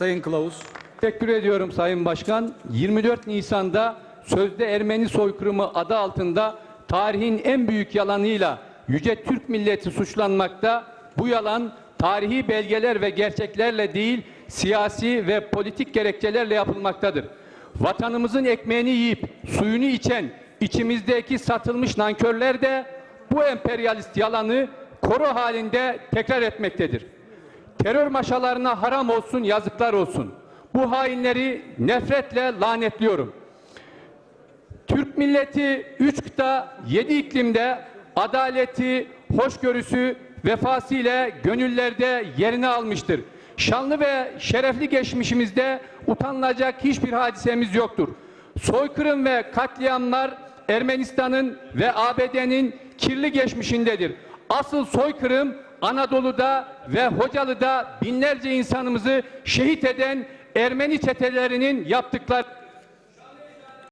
Sayın Kılavuz. Teşekkür ediyorum Sayın Başkan. 24 Nisan'da sözde Ermeni soykırımı adı altında tarihin en büyük yalanıyla yüce Türk milleti suçlanmakta. Bu yalan tarihi belgeler ve gerçeklerle değil siyasi ve politik gerekçelerle yapılmaktadır. Vatanımızın ekmeğini yiyip suyunu içen içimizdeki satılmış nankörler de bu emperyalist yalanı koro halinde tekrar etmektedir. Terör maşalarına haram olsun, yazıklar olsun. Bu hainleri nefretle lanetliyorum. Türk milleti üç kıta, yedi iklimde adaleti, hoşgörüsü, vefası ile gönüllerde yerini almıştır. Şanlı ve şerefli geçmişimizde utanılacak hiçbir hadisemiz yoktur. Soykırım ve katliamlar Ermenistan'ın ve ABD'nin kirli geçmişindedir. Asıl soykırım Anadolu'da ve Hocalı'da binlerce insanımızı şehit eden Ermeni çetelerinin yaptıkları